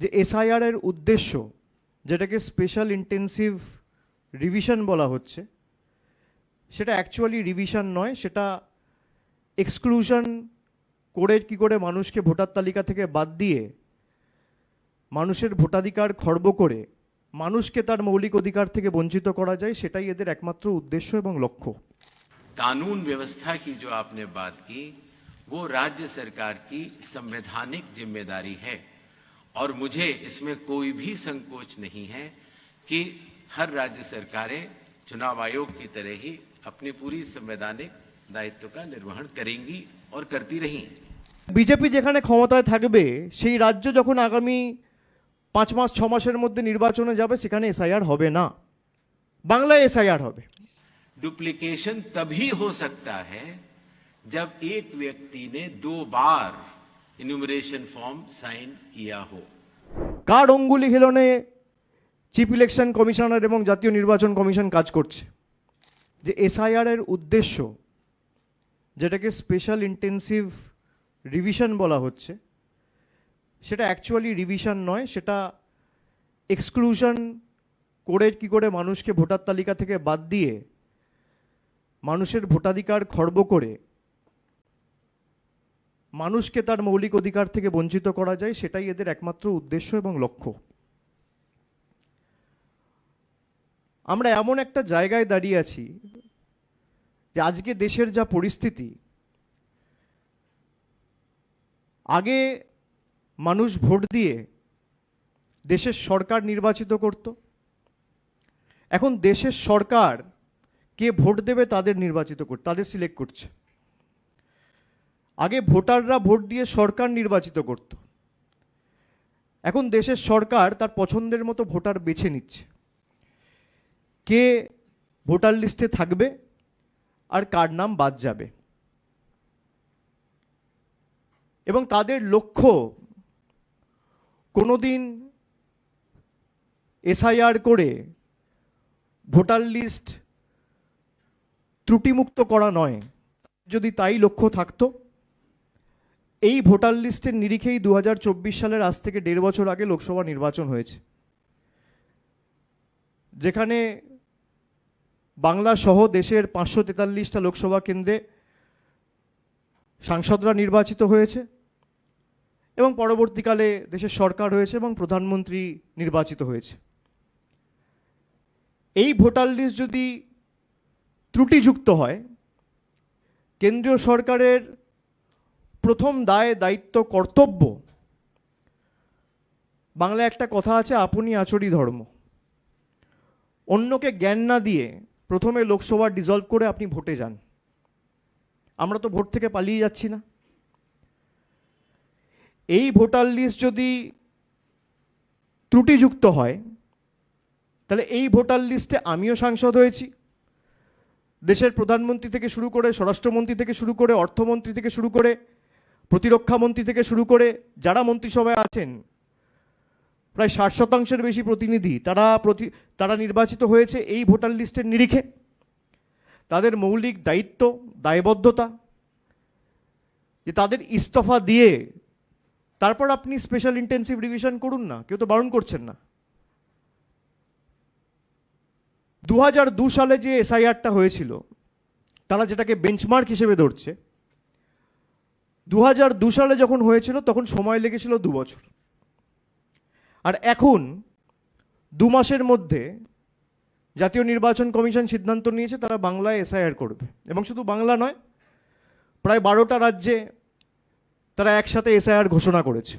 যে এসআইআর এর উদ্দেশ্য যেটাকে স্পেশাল ইন্টেন্সিভ রিভিশন বলা হচ্ছে সেটা অ্যাকচুয়ালি রিভিশন নয় সেটা এক্সক্লুশন করে কি করে মানুষকে ভোটার তালিকা থেকে বাদ দিয়ে মানুষের ভোটাধিকার খর্ব করে মানুষকে তার মৌলিক অধিকার থেকে বঞ্চিত করা যায় সেটাই এদের একমাত্র উদ্দেশ্য এবং লক্ষ্য कानून व्यवस्था की जो आपने बात की वो राज्य सरकार की संवैधानिक जिम्मेदारी है और मुझे इसमें कोई भी संकोच नहीं है कि हर राज्य सरकारें चुनाव आयोग की तरह ही अपनी पूरी संवैधानिक दायित्व का निर्वहन करेंगी और करती रही বিজেপি যেখানে ক্ষমতায় থাকবে সেই রাজ্য যখন আগামী পাঁচ মাস ছ মাসের মধ্যে নির্বাচনে যাবে সেখানে এসআইআর হবে না বাংলায় এসআইআর হবে डुप्लीकेशन तभी हो सकता है जब एक व्यक्ति ने दो बार इन्यूमरेशन फॉर्म साइन किया हो কার অঙ্গুলি হেলনে চিফ ইলেকশন কমিশনার এবং জাতীয় নির্বাচন কমিশন কাজ করছে যে এসআইআর এর উদ্দেশ্য যেটাকে স্পেশাল ইন্টেন্সিভ রিভিশন বলা হচ্ছে সেটা অ্যাকচুয়ালি রিভিশন নয় সেটা এক্সক্লুশন করে কি করে মানুষকে ভোটার তালিকা থেকে বাদ দিয়ে মানুষের ভোটাধিকার খর্ব করে মানুষকে তার মৌলিক অধিকার থেকে বঞ্চিত করা যায়, সেটাই এদের একমাত্র উদ্দেশ্য এবং লক্ষ্য। আমরা এমন একটা জায়গায় দাঁড়িয়ে আছি যে আজকে দেশের যা পরিস্থিতি, আগে মানুষ ভোট দিয়ে দেশের সরকার নির্বাচিত করত, এখন দেশের সরকার কে ভোট দেবে তাদের নির্বাচিত করতে, তাদের সিলেক্ট করছে। আগে ভোটাররা ভোট দিয়ে সরকার নির্বাচিত করত। এখন দেশের সরকার তার পছন্দের মতো ভোটার বেছে নিচ্ছে। কে ভোটার লিস্টে থাকবে আর কার নাম বাদ যাবে। এবং তাদের লক্ষ্য কোনোদিন এসআইআর করে ভোটার লিস্ট ত্রুটিমুক্ত করা নয়। যদি তাই লক্ষ্য থাকতো এই ভোটার লিস্টের নিরিখেই দু হাজার চব্বিশ সালের আজ থেকে দেড় বছর আগে লোকসভা নির্বাচন হয়েছে। যেখানে বাংলা সহ দেশের পাঁচশো তেতাল্লিশটা লোকসভা কেন্দ্রে সাংসদরা নির্বাচিত হয়েছে এবং পরবর্তীকালে দেশের সরকার হয়েছে এবং প্রধানমন্ত্রী নির্বাচিত হয়েছে। এই ভোটার লিস্ট যদি ত্রুটিযুক্ত হয়, কেন্দ্রীয় সরকারের প্রথম দায়, দায়িত্ব, কর্তব্য। বাংলায় একটা কথা আছে, আপনি আচরি ধর্ম। অন্যকে জ্ঞান না দিয়ে প্রথমে লোকসভা ডিজলভ করে আপনি ভোটে যান। আমরা তো ভোট থেকে পালিয়ে যাচ্ছি না। এই ভোটার লিস্ট যদি ত্রুটিযুক্ত হয়, তাহলে এই ভোটার লিস্টে আমিও সাংসদ হয়েছি। দেশের প্রধানমন্ত্রী থেকে শুরু করে, স্বরাষ্ট্রমন্ত্রী থেকে শুরু করে, অর্থমন্ত্রী থেকে শুরু করে প্রতিরক্ষা মন্ত্রী থেকে শুরু করে যারা মন্ত্রিসভায় আছেন, প্রায় ষাট শতাংশের বেশি প্রতিনিধি তারা প্রতি, তারা নির্বাচিত হয়েছে এই ভোটার লিস্টের নিরিখে। তাদের মৌলিক দায়িত্ব, দায়বদ্ধতা, যে তাদের ইস্তফা দিয়ে তারপর আপনি স্পেশাল ইন্টেন্সিভ রিভিশন করুন না, কেউ তো বারণ করছেন না। দু সালে যে এসআইআরটা হয়েছিল, তারা যেটাকে বেঞ্চমার্ক হিসেবে ধরছে দু সালে যখন হয়েছিল, তখন সময় লেগেছিল দু বছর। আর এখন, দু মাসের মধ্যে জাতীয় নির্বাচন কমিশন সিদ্ধান্ত নিয়েছে, তারা বাংলায় এসআইআর করবে। এবং শুধু বাংলা নয়, প্রায় বারোটা রাজ্যে তারা একসাথে এসআইআর ঘোষণা করেছে।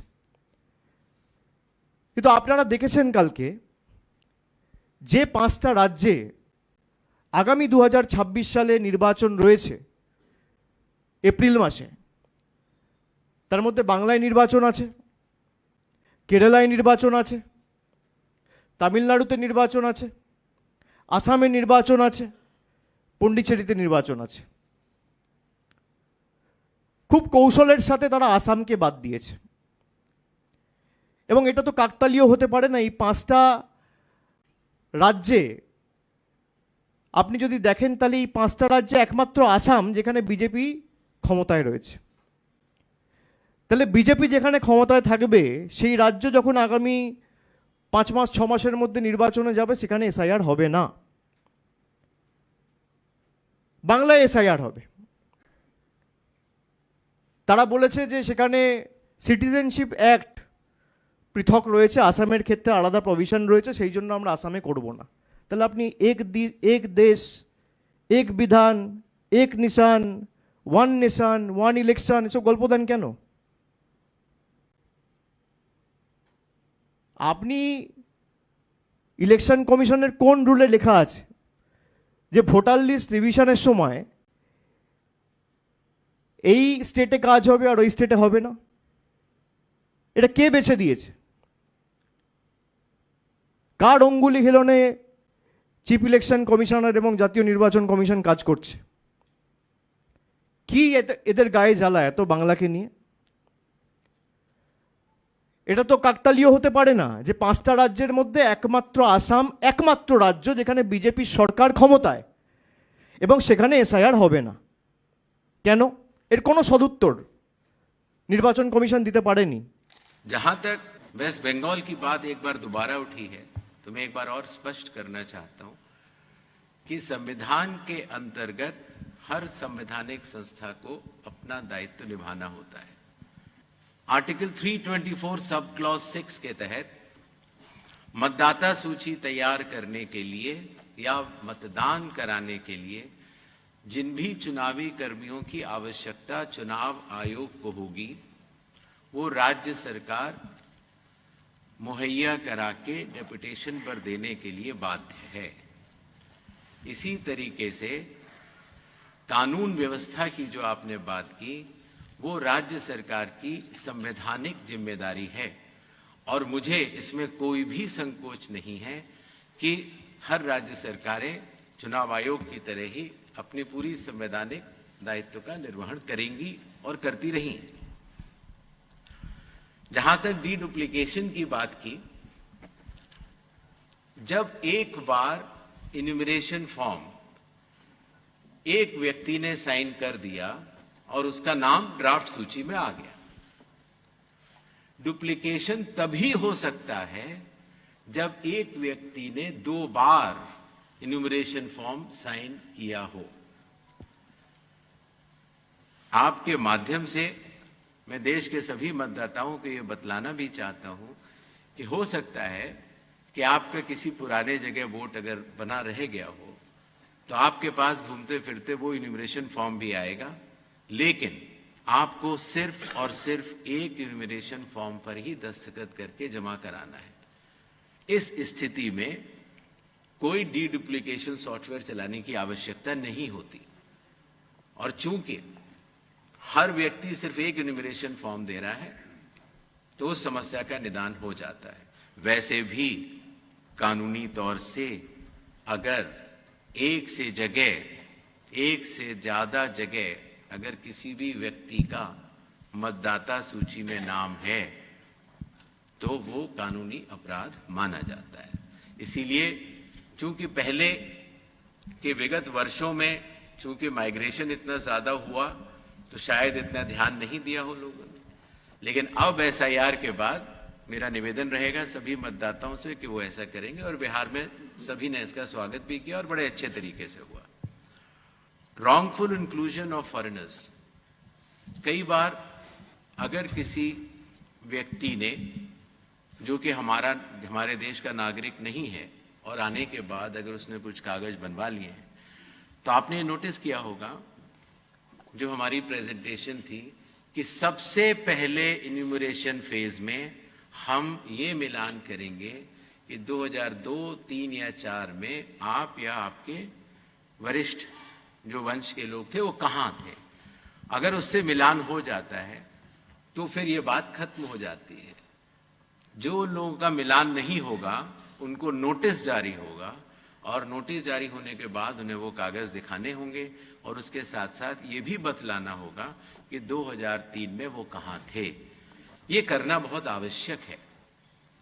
কিন্তু আপনারা দেখেছেন কালকে যে পাঁচটা রাজ্যে আগামী দু হাজার ছাব্বিশ সালে নির্বাচন রয়েছে, এপ্রিল মাসে তার মধ্যে বাংলায় নির্বাচন আছে, কেরালায় নির্বাচন আছে, তামিলনাড়ুতে নির্বাচন আছে, আসামে নির্বাচন আছে পণ্ডিচেরিতে নির্বাচন আছে। খুব কৌশলের সাথে তারা আসামকে বাদ দিয়েছে। এবং এটা তো কাকতালীয় হতে পারে না, এই পাঁচটা রাজ্যে আপনি যদি দেখেন তাহলে এই পাঁচটা রাজ্যে একমাত্র আসাম, যেখানে বিজেপি ক্ষমতায় রয়েছে। তাহলে বিজেপি যেখানে ক্ষমতায় থাকবে, সেই রাজ্য যখন আগামী পাঁচ মাস, ছ মাসের মধ্যে নির্বাচনে যাবে, সেখানে এসআইআর হবে না। বাংলায় এসআইআর হবে। তারা বলেছে যে সেখানে সিটিজেনশিপ অ্যাক্ট পৃথক রয়েছে, আসামের ক্ষেত্রে আলাদা প্রভিশন রয়েছে, সেই জন্য আমরা আসামে করব না। তাহলে আপনি এক দি- এক দেশ, এক বিধান, এক নিশান, ওয়ান নেশান, ওয়ান ইলেকশন, এসব গল্প দেন কেন? আপনি ইলেকশন কমিশনের কোন রুলে লেখা আছে? যে ভোটার লিস্ট রিভিশনের সময় এই স্টেটে কাজ হবে আর ওই স্টেটে হবে না? এটা কে বেছে দিয়েছে? কার অঙ্গুলি হিলনে চিফ ইলেকশন কমিশনার এবং জাতীয় নির্বাচন কমিশন কাজ করছে? কি এদের গায়ে জ্বালা এত বাংলাকে নিয়ে? এটা তো কাকতালীয় হতে পারে না যে পাঁচটা রাজ্যের মধ্যে একমাত্র আসাম একমাত্র রাজ্য যেখানে বিজেপির সরকার ক্ষমতায় এবং সেখানে এসআইআর হবে না কেন এর কোনো সদুত্তর নির্বাচন কমিশন দিতে পারেনি जहां तक वेस्ट बंगाल की बात एक बार दोबारा उठी है तो मैं एक बार और स्पष्ट करना चाहता हूं कि संविधान के अंतर्गत हर संवैधानिक संस्था को अपना दायित्व निभाना होता है आर्टिकल 324 सब क्लॉज सिक्स के तहत, मतदाता सूची तैयार करने के लिए या मतदान कराने के लिए जिन भी चुनावी कर्मियों की आवश्यकता चुनाव आयोग को होगी, वो राज्य सरकार मुहैया करा के डेपुटेशन पर देने के लिए बाध्य है। इसी तरीके से कानून व्यवस्था की जो आपने बात की वो राज्य सरकार की संवैधानिक ज़िम्मेदारी है। और मुझे इसमें कोई भी संकोच नहीं है कि हर राज्य सरकारें चुनाव आयोग की तरह ही अपनी पूरी संवैधानिक दायित्व का निर्वहन करेंगी और करती रही। जहाँ तक डी डुप्लीकेशन की बात की, जब एक बार इन्यूमरेशन फॉर्म एक व्यक्ति ने साइन कर दिया और उसका नाम ड्राफ्ट सूची में आ गया। डुप्लीकेशन तभी हो सकता है जब एक व्यक्ति ने दो बार इन्यूमरेशन फॉर्म साइन किया हो। आपके माध्यम से मैं देश के सभी मतदाताओं को यह बतलाना भी चाहता हूँ कि हो सकता है कि आपका किसी पुराने जगह वोट अगर बना रह गया हो तो आपके पास घूमते फिरते वो इन्यूमरेशन फॉर्म भी आएगा। लेकिन आपको सिर्फ़ और सिर्फ़ एक इन्यूमरेशन फॉर्म पर ही दस्तखत करके जमा कराना है। इस स्थिति में कोई डी डुप्लीकेशन सॉफ्टवेयर चलाने की आवश्यकता नहीं होती। और चूँकि हर व्यक्ति सिर्फ़ एक इन्यूमरेशन फॉर्म दे रहा है तो उस समस्या का निदान हो जाता है। वैसे भी कानूनी तौर से अगर एक से जगह, एक से ज़्यादा जगह अगर किसी भी व्यक्ति का मतदाता सूची में नाम है तो वो कानूनी अपराध माना जाता है। इसीलिए चूँकि पहले के विगत वर्षों में चूँकि माइग्रेशन इतना ज़्यादा हुआ तो शायद इतना ध्यान नहीं दिया हो लोगों ने। लेकिन अब एसआईआर के बाद मेरा निवेदन रहेगा सभी मतदाताओं से कि वो ऐसा करेंगे और बिहार में सभी ने इसका स्वागत भी किया और बड़े अच्छे तरीके से हुआ। रॉन्गफुल इंक्लूजन ऑफ़ फॉरेनर्स कई बार अगर किसी व्यक्ति ने जो कि हमारा हमारे देश का नागरिक नहीं है और आने के बाद अगर उसने कुछ कागज़ बनवा लिए हैं तो आपने नोटिस किया होगा जो हमारी प्रेजेंटेशन थी कि सबसे पहले इन्यूमरेशन फ़ेज़ में हम ये मिलान करेंगे कि 2002, 3 या 4 में आप या आपके वरिष्ठ जो वंश के लोग थे, वो कहाँ थे? अगर उससे मिलान हो जाता है तो फिर ये बात खत्म हो जाती है। जो लोगों का मिलान नहीं होगा, उनको नोटिस जारी होगा, और नोटिस जारी होने के बाद उन्हें वो कागज़ दिखाने होंगे, और उसके साथ साथ ये भी बतलाना होगा कि 2003 में वो कहाँ थे। ये करना बहुत आवश्यक है।